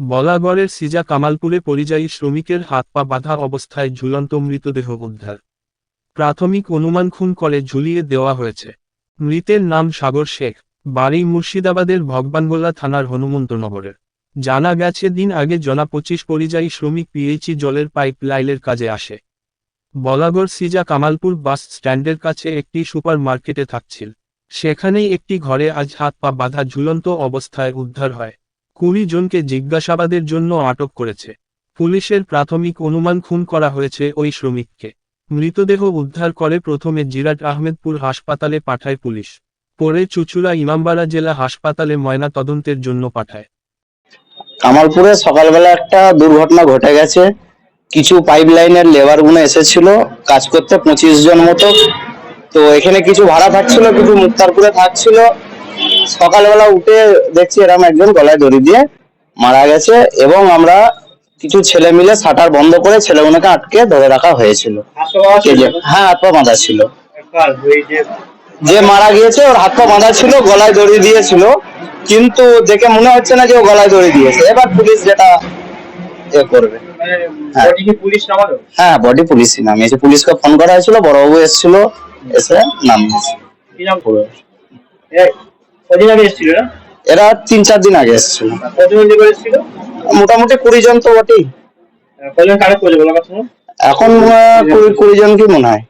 বলাগড়ের সিজা কামালপুরে পরিযায়ী শ্রমিকের হাত পা বাঁধা অবস্থায় ঝুলন্ত মৃতদেহ উদ্ধার। প্রাথমিক অনুমান খুন করে ঝুলিয়ে দেওয়া হয়েছে। মৃতের নাম সাগর শেখ, বাড়ি মুর্শিদাবাদের ভগবানগোলা থানার হনুমন্তনগরের। জানা গেছে, দিন আগে জনা পঁচিশ পরিযায়ী শ্রমিক পিএইচি জলের পাইপ লাইনের কাজে আসে। বলাগড় সিজা কামালপুর বাস স্ট্যান্ডের কাছে একটি সুপার মার্কেটে থাকছিল। সেখানেই একটি ঘরে আজ হাত পা বাঁধা ঝুলন্ত অবস্থায় উদ্ধার হয়। কুড়ি জনকে জিজ্ঞাসাবাদের জন্য আটক করেছে। পুলিশের প্রাথমিক অনুমান খুন করা হয়েছে ওই শ্রমিককে। মৃতদেহ উদ্ধার করে প্রথমে জিরাট আহমেদপুর হাসপাতালে পাঠায় পুলিশ। পরে চুচুড়া ইমামবাড়া জেলা হাসপাতালে ময়না তদন্তের জন্য পাঠায়। কামালপুরে সকালবেলা একটা দুর্ঘটনা ঘটে গেছে। কিছু পাইপ লাইনের লেবারগুলো এসেছিল, কাজ করতে পঁচিশ জন মতো। তো এখানে কিছু ভাড়া থাকছিল, কিছু মুক্তারপুরে থাকছিল। সকালবেলা উঠে দেখছি এরকম একজন গলায় দড়ি দিয়ে মারা গেছে এবং আমরা কিছু ছেলে মিলে শাটার বন্ধ করে ছেলেগুলোকে আটকে ধরে রাখা হয়েছিল। হ্যাঁ হাত পা বাঁধা ছিল। যে মারা গিয়েছে ওর হাত পা বাঁধা ছিল গলায় দড়ি দিয়েছিল। কিন্তু দেখে মনে হচ্ছে না যে ও গলায় দড়ি দিয়েছে। এবার পুলিশ যেটা এ করবে। হ্যাঁ। পুলিশ নামালো? হ্যাঁ বডি পুলিশই নামিয়েছে। পুলিশকে ফোন করা হয়েছিল বড়বাবু এসেছিল এসে নামিয়েছে। কদিন আগে এসেছিল না? এরা তিন চার দিন আগে এসেছিল। কতজন লেবার এসেছিল? মোটামুটি কুড়ি জন তো বটেই। কজন কারেক্ট করেছে বলো কথা? এখন কুড়ি কুড়ি জন কি মনে হয়?